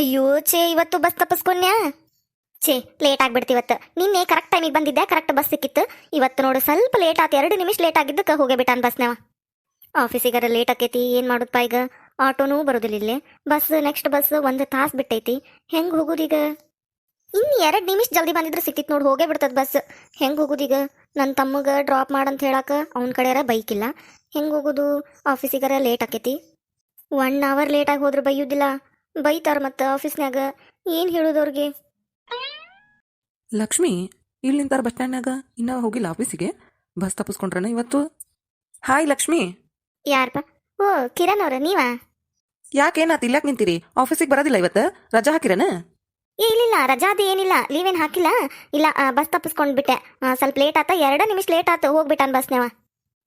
ಅಯ್ಯೋ, ಛೇ, ಇವತ್ತು ಬಸ್ ತಪ್ಪಿಸ್ಕೊಂಡ್ಯಾ ಛೇ ಲೇಟ್ ಆಗ್ಬಿಡ್ತಿ ಇವತ್ತು. ನಿನ್ನೆ ಕರೆಕ್ಟ್ ಟೈಮಿಗೆ ಬಂದಿದ್ದೆ ಕರೆಕ್ಟ್ ಬಸ್ ಸಿಕ್ಕಿತ್ತು. ಇವತ್ತು ನೋಡು, ಸ್ವಲ್ಪ ಲೇಟ್ ಆತು, ಎರಡು ನಿಮಿಷ ಲೇಟ್ ಆಗಿದ್ದಕ್ಕೆ ಹೋಗೇ ಬಿಟ್ಟಾನ ಬಸ್ನವ. ಆಫೀಸಿಗಾರ ಲೇಟ್ ಆಕೈತಿ, ಏನು ಮಾಡುದಪ್ಪ ಈಗ? ಆಟೋನೂ ಬರೋದಿಲ್ಲ ಇಲ್ಲಿ. ಬಸ್ ನೆಕ್ಸ್ಟ್ ಬಸ್ ಒಂದು ತಾಸು ಬಿಟ್ಟೈತಿ. ಹೆಂಗೆ ಹೋಗೋದೀಗ ಇನ್ನು ಎರಡು ನಿಮಿಷ ಜಲ್ದಿ ಬಂದಿದ್ರೆ ಸಿಕ್ಕಿತ್ತು ನೋಡಿ, ಹೋಗೇ ಬಿಡ್ತದ ಬಸ್ ಹೆಂಗೆ ಹೋಗೋದೀಗ ನನ್ನ ತಮ್ಮಗೆ ಡ್ರಾಪ್ ಮಾಡಂತ ಹೇಳಕ್ಕೆ ಅವ್ನ ಕಡೆಯಾರ ಬೈಕ್ ಇಲ್ಲ. ಹೆಂಗೆ ಹೋಗೋದು? ಆಫೀಸಿಗಾರ ಲೇಟ್ ಆಕೈತಿ. ಒನ್ ಅವರ್ ಲೇಟಾಗಿ ಹೋದ್ರೆ ಬೈಯೋದಿಲ್ಲ. ಬೈತಾರ ಮತ್ತು ಆಫೀಸ್ನ್ಯಾಗ ಏನು ಹೇಳುದವ್ರಿಗೆ ಲಕ್ಷ್ಮಿ ಇಲ್ಲಿ ನಿಂತಾರ ಬಸ್ ಸ್ಟ್ಯಾಂಡ್ನಾಗ ಇನ್ನೂ ಹೋಗಿಲ್ಲ ಆಫೀಸಿಗೆ ಬಸ್ ತಪ್ಪಿಸ್ಕೊಂಡ್ರನ ಇವತ್ತು? ಹಾಯ್ ಲಕ್ಷ್ಮಿ. ಯಾರಪ್ಪ ಓ ಕಿರಣ್ ಅವ್ರ ನೀವಾ? ಯಾಕೇನಾತ್ ಇಲ್ಲಾಕ್ ನಿಂತೀರಿ? ಆಫೀಸಿಗೆ ಬರೋದಿಲ್ಲ ಇವತ್ತು? ರಜಾ ಹಾಕಿರನ? ಏ ರಜಾ ಅದು ಏನಿಲ್ಲ. ಲೀವೇನು ಹಾಕಿಲ್ಲ. ಇಲ್ಲ ಬಸ್ ತಪ್ಪಿಸ್ಕೊಂಡ್ ಬಿಟ್ಟೆ. ಆ, ಸ್ವಲ್ಪ ಲೇಟ್ ಆತ ಎರಡು ನಿಮಿಷ ಲೇಟ್ ಆತು ಹೋಗ್ಬಿಟ್ಟಾನ ಬಸ್ನೇವ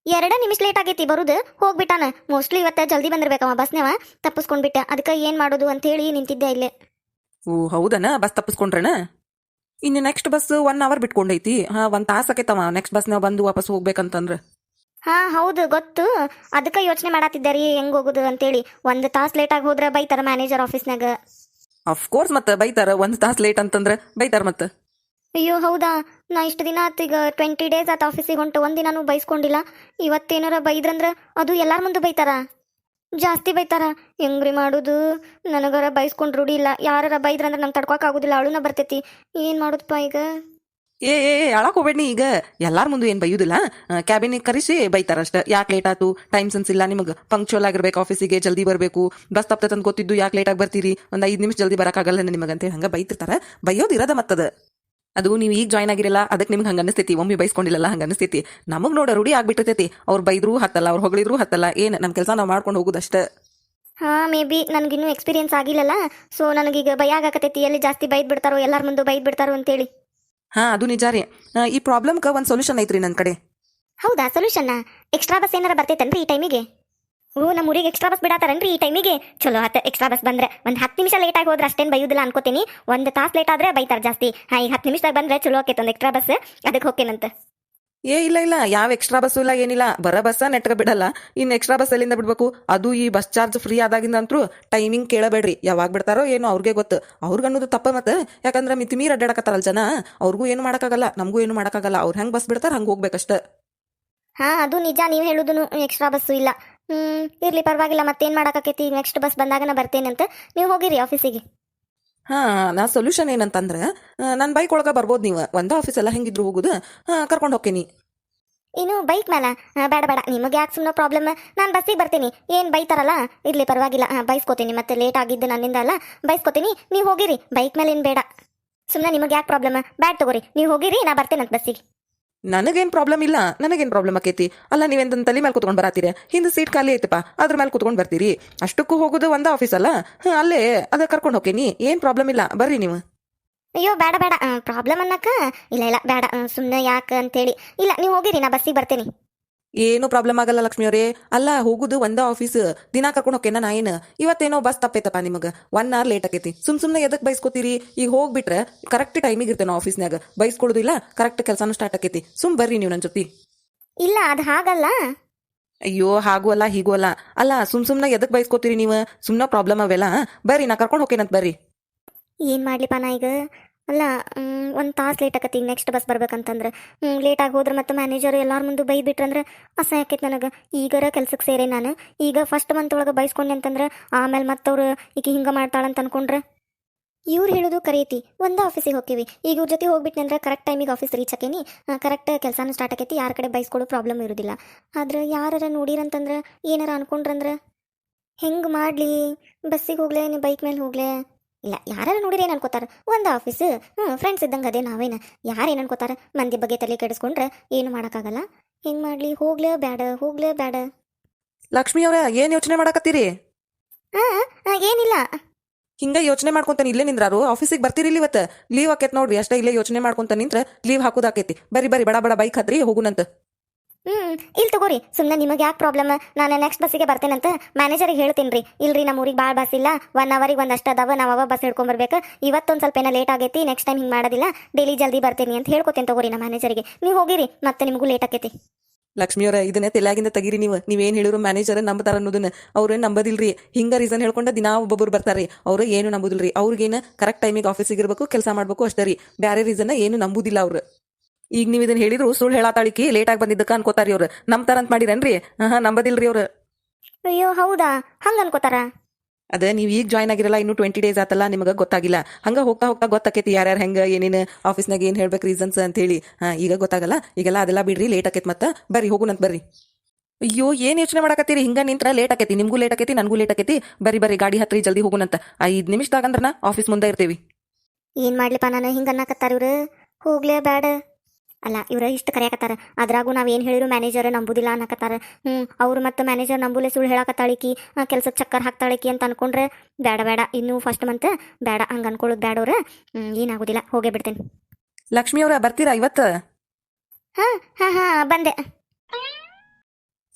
ಎರಡು ನಿಮಿಷ ಲೇಟ್ ಆಗೈತಿ ಬರುದು. ಹೋಗ್ಬಿಟ್ಟಾನ. ಮೋಸ್ಟ್ಲಿ ಇವತ್ತ ಜಲ್ದಿ ಬಂದಿರ್ಬೇಕವ ಬಸ್ನೇವ ತಪ್ಪಿಸ್ಕೊಂಡ್ಬಿಟ್ಟ. ಅದಕ್ಕೆ ಏನು ಮಾಡೋದು ಅಂತೇಳಿ ನಿಂತಿದ್ದೆ ಇಲ್ಲೇ. ಓ ಹೌದನ? ಬಸ್ ತಪ್ಪಿಸ್ಕೊಂಡ್ರನ? ಇನ್ನು ನೆಕ್ಸ್ಟ್ ಬಸ್ ಒನ್ ಅವರ್ ಬಿಟ್ಕೊಂಡೈತಿ. ಹಾ ಒಂದ್ ತಾಸ ಆಕೈತವ. ನೆಕ್ಸ್ಟ್ ಬಸ್ನಾಗ ಬಂದು ವಾಪಸ್ ಹೋಗ್ಬೇಕಂತಂದ್ರ. ಹಾ ಹೌದು ಗೊತ್ತು. ಅದಕ್ಕೆ ಯೋಚನೆ ಮಾಡತ್ತಿದ್ದೆ ರೀ ಹೆಂಗ್ ಹೋಗುದು ಅಂತೇಳಿ. ಒಂದು ತಾಸು ಲೇಟಾಗಿ ಹೋದ್ರೆ ಬೈತಾರ ಮ್ಯಾನೇಜರ್ ಆಫೀಸ್ನಾಗ ಅಫ್ಕೋರ್ಸ್ ಮತ್ತೆ ಬೈತಾರ. ಒಂದ್ ತಾಸ್ ಲೇಟ್ ಅಂತಂದ್ರ ಬೈತಾರ ಮತ್ತ. ಅಯ್ಯೋ, ಹೌದಾ? ನಾ ಇಷ್ಟು ದಿನ ಆತ ಈಗ ಟ್ವೆಂಟಿ ಡೇಸ್ ಆತ ಆಫೀಸಿಗೆ ಹೊಂಟು ಒಂದಿನಾನು ಬೈಸ್ಕೊಂಡಿಲ್ಲ. ಇವತ್ತೇನಾರ ಬೈದ್ರಂದ್ರ ಅದು ಎಲ್ಲಾರ ಮುಂದೆ ಬೈತಾರ? ಜಾಸ್ತಿ ಬೈತಾರ? ಹೆಂಗ್ರಿ ಮಾಡುದು? ನನಗಾರ ಬೈಸ್ಕೊಂಡು ರೂಢಿ ಇಲ್ಲ. ಯಾರ ಬೈದ್ರಂದ್ರ ನಮ್ ತಡ್ಕೊಕ್ ಆಗುದಿಲ್ಲ, ಅಳುನ ಬರ್ತೈತಿ. ಏನ್ ಮಾಡುದಪ್ಪ ಈಗ? ಏ ಏ ಅಳಕ್ ಹೋಗ್ಬೇಡಿ ಈಗ. ಎಲ್ಲಾರ ಮುಂದೆ ಏನ್ ಬೈಯುದಿಲ್ಲ? ಕ್ಯಾಬಿನಿಗೆ ಕರೆಸಿ ಬೈತಾರ ಅಷ್ಟ. ಯಾಕೆ ಲೇಟ್ ಆತು? ಟೈಮ್ ಸೆನ್ಸ್ ಇಲ್ಲ ನಿಮಗೆ. ಪಂಕ್ಚುವಲ್ ಆಗಿರ್ಬೇಕು ಆಫೀಸಿಗೆ ಜಲ್ದಿ ಬರಬೇಕು. ಬಸ್ ತಪ್ತೈತೆ ತಂದ್ ಗೊತ್ತಿದ್ದು ಯಾಕೆ ಲೇಟ್ ಆಗಿ ಬರ್ತೀರಿ? ಒಂದ್ ಐದ್ ನಿಮಿಷ ಜಲ್ದಿ ಬರಕ್ಕಾಗಲ್ಲ ನಿಮಗೆ ನಿಮಗಂತ ಹಂಗ ಬೈತಿರ್ತಾರ. ಬೈಯೋದು ಇರದ ಮತ್ತದ. ಅದು ನೀವು ಈಗ ಜಾಯ್ನ್ ಆಗಿರಲ್ಲ ಅದಕ್ಕೆ ನಿಮ್ಗೆ ಹಂಗ ಅನಿಸ್ತೈತಿ ಒಮ್ಮೆ ಬೈಸ್ಕೊಂಡಿಲ್ಲ ಹಂಗ ಅನಿಸ್ತೈತಿ. ನಮಗ್ ನೋಡ ರೂಢಿ ಆಗ್ಬಿಟ್ಟಿರ್ತೈತಿ. ಅವ್ರ ಬೈದ್ರು ಹತ್ತಲ್ಲ ಅವ್ರು ಹೊಗಳಿದ್ರು ಹತ್ತಲ್ಲ ಏನ್ ನಮ್ ಕೆಲಸ ನಾವು ಮಾಡ್ಕೊಂಡು ಹೋಗುದಷ್ಟ. ಹಾ ಮೇ ಬಿ ನನಗಿನ್ನೂ ಎಕ್ಸ್ಪೀರಿಯನ್ಸ್ ಆಗಿಲ್ಲಲ್ಲ ಸೊ ನನಗೀಗ ಭಯ ಆಗಕತ್ತೈತಿ ಎಲ್ಲಿ ಜಾಸ್ತಿ ಬೈದ್ ಬಿಡ್ತಾರೋ ಎಲ್ಲಾರ ಮುಂದೆ ಬೈದ್ ಬಿಡ್ತಾರೋ ಅಂತೇಳಿ. ಹಾ ಅದು ನಿಜ ರೀ. ಆ, ಈ ಪ್ರಾಬ್ಲಮ್ಗೆ ಒಂದ್ ಸೊಲ್ಯೂಷನ್ ಐತ್ರಿ ನನ್ನ ಕಡೆ. ಹೌದಾ ಸೊಲ್ಯೂಷನ್ ಎಕ್ಸ್ಟ್ರಾ ಬಸ್ ಏನಾರ ಬರ್ತೈತೇನ್ರಿ ಈ ಟೈಮಿಗೆ ಓ ನಮ್ಮ ಊರಿಗೆ ಎಕ್ಸ್ಟ್ರಾ ಬಸ್ ಬಿಡಾತಾರನ್ರಿ? ಈ ಟೈಮಿಗೆ ಚಲೋ ಆತ ಎಕ್ಸ್ಟ್ರಾ ಬಸ್ ಬಂದ್ರೆ. ಒಂದು ಹತ್ತು ನಿಮಿಷ ಲೇಟ್ ಆಗಿ ಹೋದ್ರೆ ಅಷ್ಟೇನು ಬೈಯುದಿಲ್ಲ ಅನ್ಕೋತೀನಿ. ಒಂದು ತಾಸು ಲೇಟ್ ಆದ್ರೆ ಬೈತಾರೆ ಜಾಸ್ತಿ. ಹಾ ಈಗ ಹತ್ತು ನಿಮಿಷದಾಗ ಬಂದ್ರೆ ಚಲೋ ಆಕೈತೆ ಒಂದು ಎಕ್ಸ್ಟ್ರಾ ಬಸ್ ಅದಕ್ಕೆ ಹೋಗ್ತೇನಂತ ಏ ಇಲ್ಲ ಇಲ್ಲ. ಯಾವ ಎಕ್ಸ್ಟ್ರಾ ಬಸ್ ಇಲ್ಲ ಏನಿಲ್ಲ. ಬರ ಬಸ್ ನೆಟ್ಗೆ ಬಿಡಲ್ಲ. ಇನ್ನು ಎಕ್ಸ್ಟ್ರಾ ಬಸ್ ಎಲ್ಲಿಂದ ಬಿಡ್ಬೇಕು? ಅದು ಈ ಬಸ್ ಚಾರ್ಜ್ ಫ್ರೀ ಆದಾಗಿಂದ ಅಂತೂ ಟೈಮಿಂಗ್ ಕೇಳಬೇಡ್ರಿ. ಯಾವಾಗ ಬಿಡ್ತಾರೋ ಏನು ಅವ್ರಿಗೆ ಗೊತ್ತು. ಅವ್ರಿಗೆ ಅನ್ನೋದು ತಪ್ಪ ಮತ್ತೆ ಯಾಕಂದ್ರೆ ಮಿತಿ ಮೀರ್ ಅಡ್ಡಾಡಕತ್ತಾರಲ್ಲ ಜನ. ಅವ್ರಿಗೂ ಏನು ಮಾಡೋಕ್ಕಾಗಲ್ಲ ನಮಗೂ ಏನು ಮಾಡೋಕ್ಕಾಗಲ್ಲ. ಅವ್ರು ಹೆಂಗ್ ಬಸ್ ಬಿಡ್ತಾರೆ ಹಂಗೆ ಹೋಗ್ಬೇಕಷ್ಟೇ. ಹಾ ಅದು ನಿಜ. ನೀವು ಹೇಳುದು ಎಕ್ಸ್ಟ್ರಾ ಬಸ್ಸು ಇಲ್ಲ. ಹ್ಮ್ ಇರ್ಲಿ ಪರವಾಗಿಲ್ಲ ಮತ್ತೇನು ಮಾಡಕ್ಕಾಕೈತಿ? ನೆಕ್ಸ್ಟ್ ಬಸ್ ಬಂದಾಗ ನಾ ಬರ್ತೇನಂತ ನೀವು ಹೋಗಿರಿ ಆಫೀಸಿಗೆ ಹಾ ನಾ ಸೊಲ್ಯೂಷನ್ ಏನಂತಂದ್ರೆ ನನ್ನ ಬೈಕ್ ಒಳಗ ಬರ್ಬೋದು ನೀವು. ಒಂದೇ ಆಫೀಸ್ ಎಲ್ಲ ಹೆಂಗಿದ್ರು ಹೋಗುದು. ಕರ್ಕೊಂಡು ಹೋಗ್ತೀನಿ ಇನ್ನು ಬೈಕ್ ಮೇಲ ಬೇಡ ಬೇಡ. ನಿಮಗೆ ಯಾಕೆ ಸುಮ್ಮನೆ ಪ್ರಾಬ್ಲಮ್ ನಾನು ಬಸ್ಸಿಗೆ ಬರ್ತೀನಿ. ಏನು ಬೈತಾರಲ್ಲ? ಇರಲಿ ಪರವಾಗಿಲ್ಲ. ಹಾಂ ಬೈಸ್ಕೋತೀನಿ. ಮತ್ತೆ ಲೇಟ್ ಆಗಿದ್ದು ನನ್ನಿಂದ ಅಲ್ಲ ಬೈಸ್ಕೋತೀನಿ. ನೀವು ಹೋಗಿರಿ. ಬೈಕ್ ಮೇಲೆ ಏನು ಬೇಡ. ಸುಮ್ಮನೆ ನಿಮಗೆ ಯಾಕೆ ಪ್ರಾಬ್ಲಮ್ ಬ್ಯಾಡ್ ತಗೋರಿ. ನೀವು ಹೋಗಿರಿ ನಾ ಅಂತ ಬಸ್ಸಿಗೆ ನನಗೇನ್ ಪ್ರಾಬ್ಲಮ್ ಇಲ್ಲ. ನನಗೇನು ಪ್ರಾಬ್ಲಮ್ ಆಕೈತಿ? ಅಲ್ಲ ನೀವೇನ್ ತಲೆ ಮೇಲೆ ಕುತ್ಕೊಂಡು ಬರಾತೀರಿ. ಹಿಂದೆ ಸೀಟ್ ಖಾಲಿ ಐತಪ್ಪ ಅದ್ರ ಮೇಲೆ ಕುತ್ಕೊಂಡು ಬರ್ತೀರಿ. ಅಷ್ಟಕ್ಕೂ ಹೋಗೋದು ಒಂದ ಆಫೀಸ್ ಅಲ್ಲ? ಹ್ಮ್, ಅಲ್ಲೇ ಅದ ಕರ್ಕೊಂಡು ಹೋಗ್ತೀನಿ ಏನು ಪ್ರಾಬ್ಲಮ್ ಇಲ್ಲ ಬರ್ರಿ ನೀವು. ಅಯ್ಯೋ ಬೇಡ ಬೇಡ. ಪ್ರಾಬ್ಲಮ್ ಅನ್ನಕ್ಕ ಇಲ್ಲ ಇಲ್ಲ ಬೇಡ. ಸುಮ್ಮನೆ ಯಾಕೆ ಅಂತೇಳಿ. ಇಲ್ಲ ನೀವು ಹೋಗಿರಿ ನಾ ಬಸ್ಸಿಗೆ ಬರ್ತೇನೆ. ಏನು ಪ್ರಾಬ್ಲಮ್ ಆಗಲ್ಲ ಲಕ್ಷ್ಮಿ ಅವರೇ. ಅಲ್ಲ ಹೋಗುದು ಒಂದ ಆಫೀಸ್ ದಿನ ಕರ್ಕೊಂಡು ಹೋಗ್ತೇನ ನಾ ಏನು? ಇವತ್ತೇನೋ ಬಸ್ ತಪ್ಪೈತಪ್ಪ ನಿಮಗೆ. ಒನ್ ಅವರ್ ಲೇಟ್ ಆಕೈತಿ. ಸುಮ್ ಸುಮ್ನೆ ಎದಕ್ ಬೈಸ್ಕೋತೀರಿ? ಈಗ ಹೋಗ್ಬಿಟ್ರೆ ಕರೆಕ್ಟ್ ಟೈಮಿಗೆ ಇರ್ತೇನೆ ಆಫೀಸ್ನಾಗ ಬೈಸ್ಕೊಳ್ಳೋದಿಲ್ಲ ಕರೆಕ್ಟ್ ಕೆಲಸನೂ ಸ್ಟಾರ್ಟ್ ಆಕೈತಿ. ಸುಮ್ ಬರ್ರಿ ನೀವು ನನ್ನ ಜೊತೆ. ಇಲ್ಲ ಅದು ಹಾಗಲ್ಲ. ಅಯ್ಯೋ ಹಾಗೂ ಅಲ್ಲ ಹೀಗೂ ಅಲ್ಲ. ಅಲ್ಲ ಸುಮ್ ಸುಮ್ನೆ ಎದಕ್ ಬೈಸ್ಕೋತೀರಿ ನೀವು? ಸುಮ್ನ ಪ್ರಾಬ್ಲಮ್ ಅವೆಲ್ಲ ಬರ್ರಿ ನಾ ಕರ್ಕೊಂಡು ಹೋಗ್ತೇನಂತ ಬರ್ರಿ. ಏನ್ ಮಾಡ್ಲಿಪ್ಪ ನಾ ಈಗ? ಅಲ್ಲ ಒಂದು ತಾಸು ಲೇಟ್ ಆಕತಿ, ಈಗ ನೆಕ್ಸ್ಟ್ ಬಸ್ ಬರ್ಬೇಕಂತಂದ್ರೆ. ಲೇಟ್ ಆಗಿ ಹೋದ್ರೆ ಮತ್ತೆ ಮ್ಯಾನೇಜರ್ ಎಲ್ಲರ ಮುಂದೆ ಬೈದ್ ಬಿಟ್ರಂದ್ರೆ ಅಸಹ್ಯ ಆಕೈತೆ ನನಗೆ. ಈಗರ ಕೆಲ್ಸಕ್ಕೆ ಸೇರೆ ನಾನು. ಈಗ ಫಸ್ಟ್ ಮಂತ್ ಒಳಗೆ ಬೈಸ್ಕೊಂಡೆ ಅಂತಂದ್ರೆ ಆಮೇಲೆ ಮತ್ತವ್ರು ಈಗ ಹಿಂಗೆ ಮಾಡ್ತಾಳಂತ ಅನ್ಕೊಂಡ್ರೆ? ಇವ್ರು ಹೇಳೋದು ಕರೀತಿ, ಒಂದು ಆಫೀಸಿಗೆ ಹೋಗ್ತೀವಿ ಈಗ ಇವ್ರ ಜೊತೆ ಹೋಗ್ಬಿಟ್ನೆ ಅಂದ್ರೆ ಕರೆಕ್ಟ್ ಟೈಮಿಗೆ ಆಫೀಸ್ ರೀಚ್ ಆಕೇನಿ. ಕರೆಕ್ಟ್ ಕೆಲಸನೂ ಸ್ಟಾರ್ಟ್ ಆಕೈತಿ, ಯಾರ ಕಡೆ ಬೈಸ್ಕೊಡೋ ಪ್ರಾಬ್ಲಮ್ ಇರೋದಿಲ್ಲ. ಆದ್ರೆ ಯಾರ ನೋಡಿರಂತಂದ್ರೆ ಏನಾರ ಅನ್ಕೊಂಡ್ರಂದ್ರೆ? ಹೆಂಗೆ ಮಾಡಲಿ? ಬಸ್ಸಿಗೆ ಹೋಗ್ಲೇ, ನೀ ಬೈಕ್ ಮೇಲೆ ಹೋಗ್ಲೇ? ಇಲ್ಲ ಯಾರು ನೋಡಿದ್ರೆ ಏನು ಅನ್ಕೋತಾರೆ? ಒಂದು ಆಫೀಸ್ ಹ್ಞೂ ಫ್ರೆಂಡ್ಸ್ ಇದ್ದಂಗೆ ಅದೇ ನಾವೇನು? ಯಾರು ಏನು ಅನ್ಕೋತಾರೆ? ಮಂದಿ ಬಗ್ಗೆ ತಲೆ ಕೆಡಿಸ್ಕೊಂಡ್ರೆ ಏನು ಮಾಡೋಕ್ಕಾಗಲ್ಲ? ಹಿಂಗೆ ಮಾಡಲಿ? ಹೋಗ್ಲೇ ಬ್ಯಾಡ ಹೋಗ್ಲೇ ಬ್ಯಾಡ. ಲಕ್ಷ್ಮಿ ಅವ್ರ ಏನು ಯೋಚನೆ ಮಾಡಕತ್ತೀರಿ? ಹಾಂ ಏನಿಲ್ಲ. ಹಿಂಗ ಯೋಚನೆ ಮಾಡ್ಕೊಂತಾನೆ ಇಲ್ಲೇ ನಿಂದ್ರಾರು? ಆಫೀಸಿಗೆ ಬರ್ತೀರಿ ಇಲ್ಲಿ ಇವತ್ತು? ಲೀವ್ ಆಕೈತೆ ನೋಡ್ರಿ ಅಷ್ಟೇ ಇಲ್ಲೇ ಯೋಚನೆ ಮಾಡ್ಕೊಂತ ನಿಂತ್ರ ಲೀವ್ ಹಾಕೋದಾಕೈತಿ. ಬರಿ ಬರಿ ಬಡ ಬಡ ಬೈಕ್ ಹತ್ರಿ ಹೋಗುನಂತ. ಹ್ಞೂ ಇಲ್ಲಿ ತಗೋರಿ. ಸುಮ್ಮನೆ ನಿಮಗೆ ಯಾಕೆ ಪ್ರಾಬ್ಲಮ್ ನಾನು ನೆಕ್ಸ್ಟ್ ಬಸ್ಸಿಗೆ ಬರ್ತೇನಂತ ಮ್ಯಾನೇಜರಿಗೆ ಹೇಳ್ತೀನಿ ರೀ. ಇಲ್ರಿ ನಮ್ಮ ಊರಿಗೆ ಭಾಳ ಬಸ್ ಇಲ್ಲ. ಒನ್ ಅವರಿಗೆ ಒಂದಷ್ಟು ಅದಾವ, ನಾವು ಅವ ಬಸ್ ಹಿಡ್ಕೊಂಬರ್ಬೇಕು. ಇವತ್ತೊಂದು ಸ್ವಲ್ಪ ಏನೋ ಲೇಟ್ ಆಗೈತಿ ನೆಕ್ಸ್ಟ್ ಟೈಮ್ ಹಿಂಗೆ ಮಾಡೋದಿಲ್ಲ. ಡೈಲಿ ಜಲ್ದಿ ಬರ್ತೀನಿ ಅಂತ ಹೇಳ್ಕೊತೇನೆ ತಗೋರಿ ನಮ್ಮ ಮ್ಯಾನೇಜರಿಗೆ ನೀವು ಹೋಗಿರಿ ಮತ್ತೆ ನಿಮಗೂ ಲೇಟ್ ಆಕೈತಿ. ಲಕ್ಷ್ಮಿಯವರ ಇದನ್ನ ತೆಲಾಗಿಂದ ತೆಗೀರಿ ನೀವು. ನೀವೇನು ಹೇಳಿದ್ರು ಮ್ಯಾನೇಜರ್ ನಂಬತಾರ ಅನ್ನೋದನ್ನ. ಅವ್ರೇನು ನಂಬದಿಲ್ರಿ ಹಿಂಗ ರೀಸನ್ ಹೇಳ್ಕೊಂಡ ದಿನ ಒಬ್ಬೊಬ್ರು ಬರ್ತಾರೆ ಅವ್ರು ಏನು ನಂಬುದಿಲ್ರಿ ಅವ್ರಿಗೇನು ಕರೆಕ್ಟ್ ಟೈಮಿಗೆ ಆಫೀಸಿಗೆ ಇರಬೇಕು, ಕೆಲಸ ಮಾಡಬೇಕು ಅಷ್ಟೇ ರೀ. ಬೇರೆ ರೀಸನ್ ಏನು ನಂಬುದಿಲ್ಲ ಅವ್ರು. ಈಗ ನೀವು ಇದನ್ನ ಹೇಳಿದ್ರು ಸುಳ್ಳು ಹೇಳಾತಾಳಿಕಿ ಲೇಟ್ ಆಗಿ ಬಂದಿದ್ದಕ್ಕ ಅನ್ಕೋತಾರಿ ಅವ್ರು ನಂಬ್ತಾರ ಅಂತ ಮಾಡಿರನ್ರಿ? ಹಾ ನಂಬದಿಲ್ರಿ ಅವ್ರು ಅಯ್ಯೋ ಹೌದಾ? ಹಂಗ ಅನ್ಕೋತಾರ? ಅದ ನೀವು ಈಗ ಜಾಯ್ನ್ ಆಗಿರಲ್ಲ ಇನ್ನು ಟ್ವೆಂಟಿ ಡೇಸ್ ಆತಲ್ಲ ನಿಮಗೆ ಗೊತ್ತಾಗಿಲ್ಲ. ಹಂಗ ಹೋಗ್ತಾ ಹೋಗ್ತಾ ಗೊತ್ತಾಕೈತಿ ಯಾರ್ಯಾರು ಹೆಂಗ ಏನೇನು ಆಫೀಸ್ನಾಗ ಏನು ಹೇಳ್ಬೇಕು ರೀಸನ್ಸ್ ಅಂತ ಹೇಳಿ ಹಾ ಈಗ ಗೊತ್ತಾಗಲ್ಲ. ಈಗೆಲ್ಲ ಅದೆಲ್ಲ ಬಿಡ್ರಿ ಲೇಟ್ ಆಕೈತಿ ಮತ್ತ ಬರ್ರಿ ಹೋಗುನಂತ ಬರ್ರಿ. ಅಯ್ಯೋ ಏನ್ ಯೋಚನೆ ಮಾಡಕತ್ತೀರಿ? ಹಿಂಗ ನಿಂತ್ರ ಲೇಟ್ ಆಕೈತಿ ನಿಮ್ಗೂ ಲೇಟ್ ಆಕೈತಿ ನನಗೂ ಲೇಟ್ ಆಕೈತಿ. ಬರ್ರಿ ಬರ್ರಿ ಗಾಡಿ ಹತ್ರಿ ಜಲ್ದಿ ಹೋಗುನಂತ ಐದ್ ನಿಮಿಷದಾಗ ಅಂದ್ರನ ಆಫೀಸ್ ಮುಂದೆ ಇರ್ತೀವಿ. ಏನ್ ಮಾಡ್ಲಿಪ್ಪ ನಾನು? ಹಿಂಗ ಅನ್ನಕತ್ತಾರ ಇವ್ರು. ಹೋಗ್ಲೇ ಬ್ಯಾಡ. ಅಲ್ಲ ಇವ್ರ ಇಷ್ಟು ಕರೆಯಕತ್ತಾರ. ಅದ್ರಾಗೂ ನಾವು ಏನು ಹೇಳಿರು ಮ್ಯಾನೇಜರ್ ನಂಬುದಿಲ್ಲ ಅನ್ನಕತ್ತಾರ. ಹ್ಞೂ ಅವ್ರು ಮತ್ತು ಮ್ಯಾನೇಜರ್ ನಂಬುಲೆ ಸುಳ್ಳು ಹೇಳಕತ್ತಾಳಿಕಿ ಕೆಲ್ಸಕ್ಕೆ ಚಕ್ಕರ್ ಹಾಕ್ತಾಳಿಕಿ ಅಂತ ಅನ್ಕೊಂಡ್ರೆ ಬೇಡ ಬೇಡ ಇನ್ನೂ ಫಸ್ಟ್ ಮಂತ್ ಬೇಡ ಹಂಗೆ ಅನ್ಕೊಳ್ಳೋದು ಬೇಡ ಅವ್ರ. ಹ್ಞೂ ಏನಾಗುದಿಲ್ಲ ಹೋಗೇ ಬಿಡ್ತೇನೆ. ಲಕ್ಷ್ಮಿ ಅವರ ಬರ್ತೀರಾ ಇವತ್ತು? ಹಾಂ ಹಾಂ ಹಾಂ ಬಂದೆ.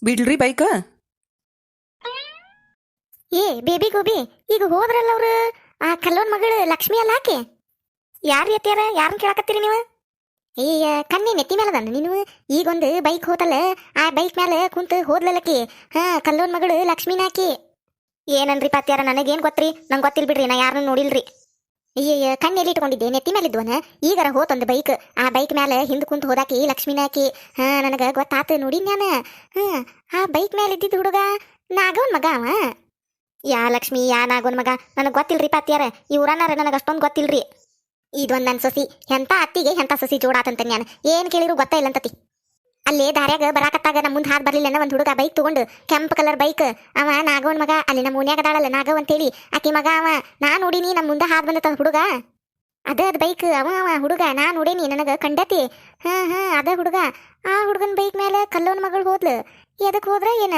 ಬಿಡ್ರಿ ಬೈಕ್. ಏ ಬೇಬಿ ಗೋಬಿ ಈಗ ಹೋದ್ರಲ್ಲ ಅವರು? ಆ ಕಲ್ಲೋನ್ ಮಗಳು ಲಕ್ಷ್ಮಿ ಅಲ್ಲ ಆಕೆ? ಯಾರು ಎತ್ತಾರ ಯಾರನ್ನ ಕೇಳಕತ್ತೀರಿ ನೀವು? ಏ ಕಣ್ಣಿ ನೆತ್ತಿ ಮೇಲೆ ಅದ ನೀನು? ಈಗೊಂದು ಬೈಕ್ ಹೋತಲ್ಲ, ಆ ಬೈಕ್ ಮೇಲೆ ಕುಂತು ಹೋದ್ಲಲ್ಲಕಿ ಹಾ, ಕಲ್ಲೋನ್ ಮಗಳು ಲಕ್ಷ್ಮೀನಾಕಿ ಏನನ್ರಿ ಪಾತ್ಯಾರ, ನನಗೇನು ಗೊತ್ತ್ರಿ? ನಂಗೆ ಗೊತ್ತಿಲ್ಲ ಬಿಡ್ರಿ, ನಾ ಯಾರನ್ನೂ ನೋಡಿಲ್ರಿ. ಅಯ್ಯಯ್ಯ ಕಣ್ಣೆಲ್ಲಿ ಇಟ್ಕೊಂಡಿದ್ದೆ? ನೆತ್ತಿ ಮೇಲೆ ಇದ್ವನ? ಈಗರ ಹೋತೊಂದು ಬೈಕ್ ಆ ಬೈಕ್ ಮೇಲೆ ಹಿಂದೆ ಕುಂತು ಹೋದಾಕಿ ಲಕ್ಷ್ಮೀನಾಕಿ ಹಾ, ನನಗೆ ಗೊತ್ತಾತ, ನೋಡಿ ನಾನು ಹಾ, ಆ ಬೈಕ್ ಮೇಲೆ ಇದ್ದಿದ್ದು ಹುಡುಗ ನಾಗವನ್ ಮಗ ಅವ? ಯಾ ಲಕ್ಷ್ಮಿ, ಯಾ ನಾಗೋನ್ ಮಗ? ನನಗೆ ಗೊತ್ತಿಲ್ರಿ ಪಾತ್ಯಾರ. ಈ ಊರನಾರ ನನಗೆ ಅಷ್ಟೊಂದು ಗೊತ್ತಿಲ್ರಿ. ಇದೊಂದು ನನ್ನ ಸೊಸಿ. ಎಂತ ಅತ್ತಿಗೆ ಎಂತ ಸೊಸಿ ಜೋಡಾತಂತ ನಾನು ಏನು ಕೇಳಿರು ಗೊತ್ತಿಲ್ಲ ಅಂತತಿ. ಅಲ್ಲೇ ದಾರ್ಯಾಗ ಬರಾಕತ್ತಾಗ ನಮ್ಮ ಮುಂದೆ ಹಾದ್ ಬರ್ಲಿಲ್ಲ ಒಂದು ಹುಡುಗ ಬೈಕ್ ತಗೊಂಡು. ಕೆಂಪು ಕಲರ್ ಬೈಕ್. ಅವ ನಾಗವನ್ ಮಗ. ಅಲ್ಲಿ ನಮ್ಮ ಓನ್ಯಾಗ ಅದಾಳಲ್ಲ ನಾಗವ್ ಅಂತೇಳಿ ಆಕಿ ಮಗ ಅವ. ನಾ ನೋಡಿನಿ ನಮ್ಮ ಮುಂದೆ ಹಾದ್ ಬಂದತ್ತ ಹುಡುಗ. ಅದ ಅದು ಬೈಕ್. ಅವ ಅವ ಹುಡುಗ. ನಾ ನೋಡೇನಿ ನನಗೆ ಕಂಡತಿ. ಹಾಂ ಹಾಂ, ಅದ ಹುಡುಗ. ಆ ಹುಡುಗನ ಬೈಕ್ ಮೇಲೆ ಕಲ್ಲೋನ್ ಮಗಳು ಹೋದ್ಲು. ಎದಕ್ಕೆ ಹೋದ್ರ ಏನ?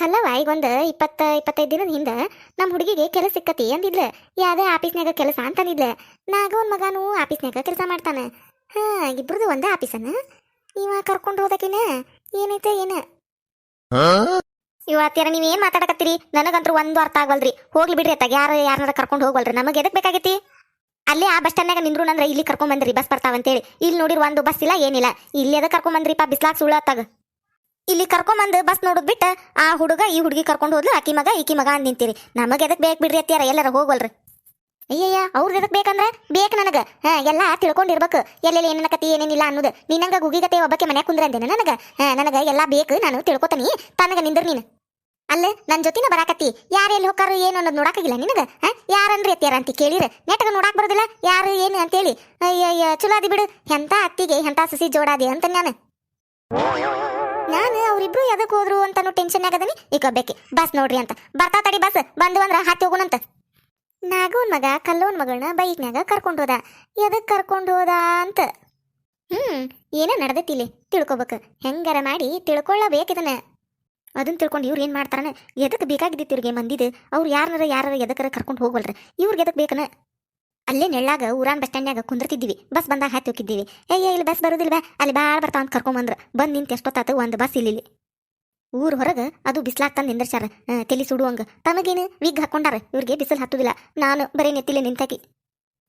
ಕಲ್ಲವ ಈಗೊಂದು ಇಪ್ಪತ್ತ ಇಪ್ಪತ್ತೈದು ದಿನದ ಹಿಂದೆ ನಮ್ಮ ಹುಡುಗಿಗೆ ಕೆಲಸ ಸಿಕ್ಕತಿ ಅಂದಿದ್ಲ. ಯಾವುದೇ ಆಫೀಸ್ನಾಗ ಕೆಲಸ ಅಂತಂದಿದ್ಲ. ನಾಗವನ್ ಮಗನೂ ಆಫೀಸ್ನಾಗ ಕೆಲಸ ಮಾಡ್ತಾನೆ. ಹಾ ಇಬ್ರದು ಒಂದೇ ಆಫೀಸನ? ಇವ ಕರ್ಕೊಂಡು ಹೋದಕಿನ? ಏನೈತೆ ಏನ? ಇವತ್ತೀರ ನೀವ್ ಏನ್ ಮಾತಾಡಕತ್ತೀರಿ? ನನಗಂತೂ ಒಂದು ಅರ್ಥ ಆಗಲ್ರಿ ಹೋಗ್ಲಿ ಬಿಡ್ರಿ ಅತ್ತಾಗ ಯಾರು ಯಾರನ್ನ ಕರ್ಕೊಂಡು ಹೋಗಲ್ರಿ ನಮಗೆ ಎದಕ್ ಬೇಕಾಗೈತಿ? ಅಲ್ಲೇ ಆ ಬಸ್ ಸ್ಟ್ಯಾಂಡ್ನಾಗ ನಿಂದ್ರು ಅಂದ್ರೆ ಇಲ್ಲಿ ಕರ್ಕೊಂಡ್ ಬಂದ್ರಿ ಬಸ್ ಬರ್ತಾವಂತೇಳಿ. ಇಲ್ಲಿ ನೋಡಿರ್ ಒಂದು ಬಸ್ ಇಲ್ಲ ಏನಿಲ್ಲ. ಇಲ್ಲಿ ಎದಕ್ ಕರ್ಕೊಂಡ್ ಬಂದ್ರಿಪ್ಪ ಬಿಸ್ಲಾಕ್ ಸುಳ್ಳತ್ತಾಗ ಇಲ್ಲಿ ಕರ್ಕೊಂಬಂದು ಬಸ್ ನೋಡೋದು ಬಿಟ್ಟು ಆ ಹುಡುಗ ಈ ಹುಡುಗಿ ಕರ್ಕೊಂಡು ಹೋದ್ಲು, ಆಕಿ ಮಗ, ಈಕಿ ಮಗ ಅಂದ್ ನಿಂತೀರಿ. ನಮಗೆ ಎದಕ್ ಬೇಕು ಬಿಡ್ರಿ ಅತ್ತಿಯಾರ, ಎಲ್ಲಾರ ಹೋಗ್ವಲ್ರಿ. ಅಯ್ಯಯ್ಯ ಅವ್ರ ಎದಕ್ ಬೇಕಂದ್ರೆ ಬೇಕ ನನಗೆ. ಹಾ, ಎಲ್ಲ ತಿಳ್ಕೊಂಡಿರ್ಬೇಕು. ಎಲ್ಲೆಲ್ಲಿ ಏನಕತಿ ಏನೇನಿಲ್ಲ ಅನ್ನೋದು. ನಿನ್ನಂಗ ಗುಗಿಗತೆ ಒಬ್ಬಕ್ಕೆ ಮನ್ಯಾಗ ಕುಂದ್ರಂದೇನೆ ನನಗೆ? ಹಾ, ನನಗೆ ಎಲ್ಲ ಬೇಕು, ನಾನು ತಿಳ್ಕೊತಾನಿ. ತನಗ ನಿಂದ್ರ ನೀನು. ಅಲ್ಲ ನನ್ನ ಜೊತಿನ ಬರಾಕತ್ತಿ. ಯಾರು ಎಲ್ಲಿ ಹೋಗಾರ ಏನು ಅನ್ನೋದು ನೋಡಕ್ಕಾಗಿಲ್ಲ ನಿನಗೆ? ಹಾ ಯಾರನ್ರಿ ಅತ್ತಿಯಾರ ಅಂತ ಕೇಳಿರ. ನೆಟ್ಟಗ ನೋಡಾಕ್ ಬರೋದಿಲ್ಲ, ಯಾರು, ಏನು ಅಂತೇಳಿ. ಅಯ್ಯಯ್ಯ, ಚಲೋ ಅದಿ ಬಿಡು. ಎಂತ ಅತ್ತಿಗೆ, ಎಂತ ಸಸಿ ಜೋಡಾದಿ ಅಂತ ನಾನು. ಅವ್ರಿಬ್ರು ಎದಕ್ಕೆ ಹೋದ್ರು ಅಂತಾನು ಟೆನ್ಷನ್ ಆಗದನಿ? ಈಗ ಬೇಕಿ, ಬಸ್ ನೋಡ್ರಿ ಅಂತ. ಬರ್ತಾ ತಡಿ ಬಸ್, ಬಂದು ಅಂದ್ರ ಹತ್ತಿ ಹೋಗುಣಂತ ನಾಗೋನ್ ಮಗ ಕಲ್ಲೋನ್ ಮಗಳನ್ನ ಬೈಕ್ನ್ಯಾಗ ಕರ್ಕೊಂಡು ಹೋದ. ಎದಕ್ಕೆ ಕರ್ಕೊಂಡು ಹೋದ ಅಂತ? ಹ್ಮ್, ಏನ ನಡ್ದೈತಿಲ್ಲಿ ತಿಳ್ಕೊಬೇಕು. ಹೆಂಗಾರ ಮಾಡಿ ತಿಳ್ಕೊಳ್ಳಬೇಕಿದನ ಅದನ್ನ ತಿಳ್ಕೊಂಡು ಇವ್ರು ಏನು ಮಾಡ್ತಾರನ? ಎದಕ್ಕೆ ಬೇಕಾಗಿದ್ದಿತ್ತು ಇವ್ರಿಗೆ ಮಂದಿದು? ಅವ್ರು ಯಾರನ್ನಾರ ಯಾರ ಎದಕ್ಕಾರ ಕರ್ಕೊಂಡು ಹೋಗಲ್ರಿ ಇವ್ರಿಗೆ ಎದಕ್ಕೆ ಬೇಕನ? ಅಲ್ಲೇ ನೆಳ್ಳಾಗ ಊರಾನ್ ಬಸ್ ಸ್ಟ್ಯಾಂಡ್ನಾಗ ಕುಂದಿರ್ತಿದ್ವಿ ಬಸ್ ಬಂದಾಗ ಹತ್ತಿ ಹೋಗಿದ್ದೀವಿ. ಏ ಇಲ್ಲಿ ಬಸ್ ಬರೋದಿಲ್ವಾ? ಅಲ್ಲಿ ಭಾಳ ಬರ್ತಾವ ಅಂತ ಕರ್ಕೊಂಬಂದ್ರ ಬಂದ್ ನಿಂತ ಎಷ್ಟೊತ್ತಾತು? ಒಂದು ಬಸ್ ಇಲ್ಲಿ ಊರ್ ಹೊರಗ ಅದು ಬಿಸ್ಲಾಗ್ ನಿಂದಿರ್ಸಾರ ತಲೆ ಸುಡುವಂಗ. ತಮಗೇನು ವಿಗ್ ಹಾಕೊಂಡಾರ? ಇವ್ರಿಗೆ ಬಿಸಿಲು ಹತ್ತುದಿಲ್ಲ. ನಾನು ಬರೀ ನೆತ್ತಿಲೆ ನಿಂತಾಕಿ.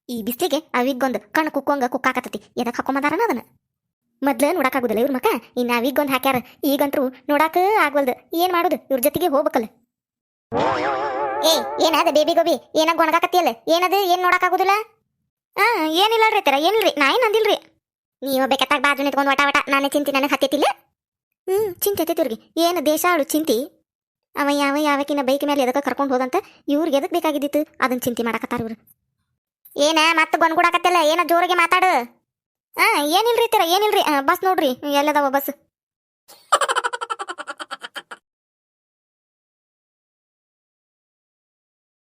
ಈ ಬಿಸಿಲಿಗೆ ಆ ವಿಗ್ ಒಂದು ಕಣ್ಣು ಕುಕ್ಕೊಂಗ ಕುಕ್ಕಾಕತ್ತತಿ. ಎದಕ್ ಹಾಕೊಂಬಂದಾರನ ಅದನ್ನ? ಮೊದ್ಲು ನೋಡಕ್ಕಾಗುದಿಲ್ಲ ಇವ್ರ ಮಕ್ಕ ಇನ್ನ ಆ ವಿಗ್ ಒಂದು ಹಾಕ್ಯಾರ. ಈಗಂತೂ ನೋಡಾಕ ಆಗ್ವಲ್ದು. ಏನ್ ಮಾಡುದು? ಇವ್ರ ಜೊತೆಗೆ ಹೋಗ್ಬೇಕಲ್ಲ. ಏ ಏನಾದ ಬೇಬಿ ಗೋಬಿ? ಏನ ಗೊಣಗಾಕತ್ತಿಯಲ್ಲ ಏನದು? ಏನ್ ನೋಡಕ್ಕಾಗುದಿಲ್ಲ? ಆ ಏನಿಲ್ಲ ರೀ ತರ ಏನಿಲ್ರಿ ನಾ ಏನ್ ಅಂದಿಲ್ರಿ? ನೀವು ಬೇಕತ್ತಾಗ ಬಾಜು ನಿಂತ್ಕೊಂಡು ವಟ ವಟ ನಾನೇ ಚಿಂತಿ ನನಗೆ ಹತ್ತಿತ್ತಿಲ್ಲ? ಹ್ಮ್ ಚಿಂತೆ ಹತ್ತಿತಿವ್ರಿಗೆ ಏನು ದೇಶ ಆಳು ಚಿಂತಿ? ಅವ ಯಾವ ಯಾವಕಿನ ಬೈಕ್ ಮೇಲೆ ಎದಕ್ಕೆ ಕರ್ಕೊಂಡು ಹೋದಂತ ಇವ್ರಿಗೆ ಎದಕ್ ಬೇಕಾಗಿದ್ದಿತ್ತು? ಅದನ್ನ ಚಿಂತೆ ಮಾಡಕತ್ತಾರ ಇವ್ರು. ಏನ ಮತ್ತೆ ಗೊಂಡ್ಗುಡಾಕತ್ತಿಲ್ಲ ಏನ ಜೋರಿಗೆ ಮಾತಾಡು? ಆ ಏನಿಲ್ರಿ ತರ ಏನಿಲ್ರಿ? ಬಸ್ ನೋಡ್ರಿ ಎಲ್ಲದವ ಬಸ್.